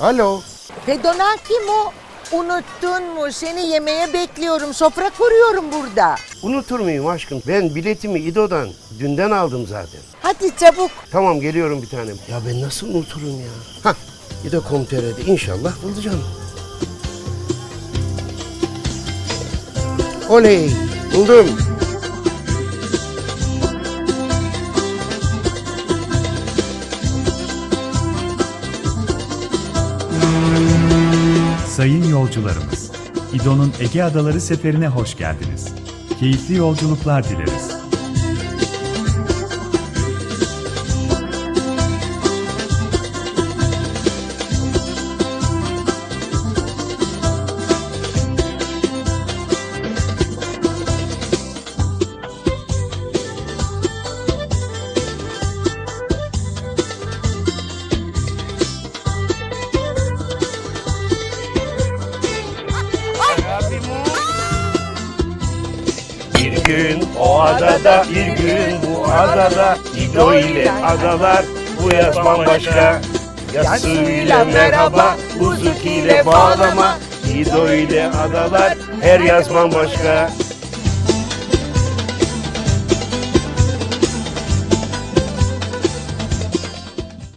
Alo. Fedona kim o? Unuttun mu? Seni yemeğe bekliyorum. Sofra kuruyorum burada. Unutur muyum aşkım? Ben biletimi İdo'dan dünden aldım zaten. Hadi çabuk. Tamam geliyorum bir tanem. Ya ben nasıl unuturum ya? Hah İdo.com.tr'de inşallah bulacağım. Oley buldum. Sayın yolcularımız, İdo'nun Ege Adaları seferine hoş geldiniz. Keyifli yolculuklar dileriz. Bir gün o adada, bir gün bu adada. İdo ile adalar, bu yaz bambaşka. Yasuyla merhaba, buzuk ile bağlama. İdo ile adalar, her yaz bambaşka